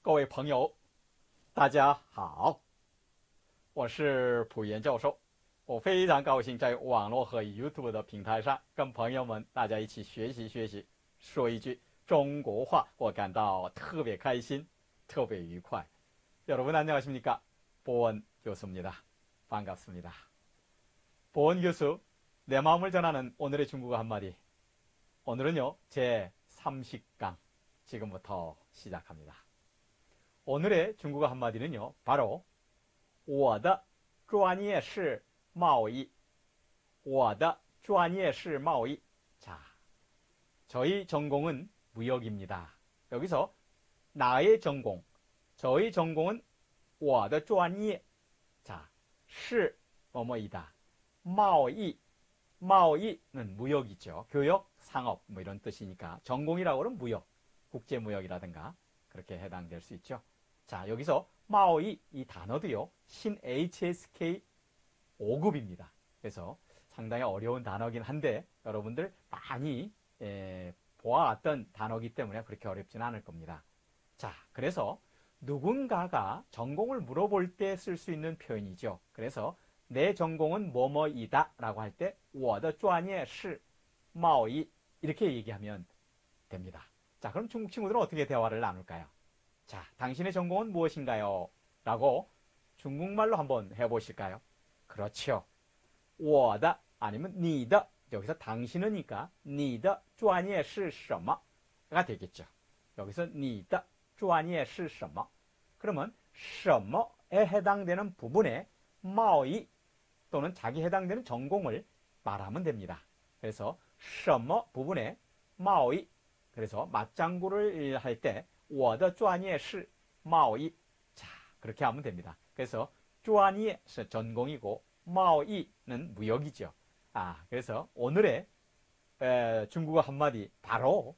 各位朋友，大家好，我是朴岩教授。我非常高兴在网络和 YouTube 的平台上跟朋友们大家一起学习学习，说一句中国话，我感到特别开心，特别愉快。 여러분 안녕하십니까? 보원 교수입니다. 반갑습니다. 보원 교수, 내 마음을 전하는 오늘의 중국어 한마디. 오늘은요, 제 30강 지금부터 시작합니다. 오늘의 중국어 한마디는요, 바로 我的专业是贸易.我的专业是贸易. 자, 저희 전공은 무역입니다. 여기서 나의 전공, 저희 전공은 我的专业. 자, 是 뭐뭐이다. 贸易, 마오이는 무역이죠. 교역, 상업 뭐 이런 뜻이니까 전공이라고 하면 무역, 국제무역이라든가 그렇게 해당될 수 있죠. 자 여기서 마오이 이 단어도요. 신 HSK 5급입니다. 그래서 상당히 어려운 단어긴 한데 여러분들 많이 예, 보아왔던 단어기 때문에 그렇게 어렵진 않을 겁니다. 자 그래서 누군가가 전공을 물어볼 때 쓸 수 있는 표현이죠. 그래서 내 전공은 뭐뭐이다 라고 할 때, 我的专业是贸易 이렇게 얘기하면 됩니다. 자, 그럼 중국 친구들은 어떻게 대화를 나눌까요? 자, 당신의 전공은 무엇인가요? 라고 중국말로 한번 해보실까요? 그렇죠. 我的 아니면 你的 여기서 당신은니까 你的专业是什么가 되겠죠. 여기서 你的专业是什么 그러면 什么에 해당되는 부분에 贸易 또는 자기 해당되는 전공을 말하면 됩니다. 그래서 什么 부분에 贸易 그래서 맞장구를 할 때 我的专业是贸易 자, 그렇게 하면 됩니다. 그래서 专业 전공이고 贸易는 무역이죠. 아, 그래서 오늘의 에, 중국어 한마디 바로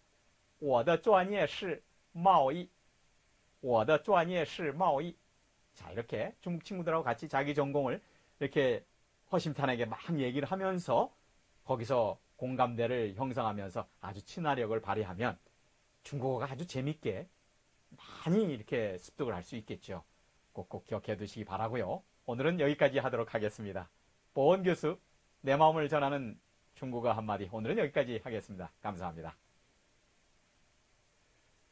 我的专业是贸易我的专业是贸易 자, 이렇게 중국 친구들하고 같이 자기 전공을 이렇게 허심탄회하게 막 얘기를 하면서 거기서 공감대를 형성하면서 아주 친화력을 발휘하면 중국어가 아주 재밌게 많이 이렇게 습득을 할 수 있겠죠. 꼭꼭 기억해 두시기 바라고요. 오늘은 여기까지 하도록 하겠습니다. 보원 교수, 내 마음을 전하는 중국어 한마디. 오늘은 여기까지 하겠습니다. 감사합니다.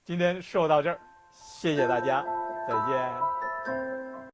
今天说到这儿，谢谢大家，再见。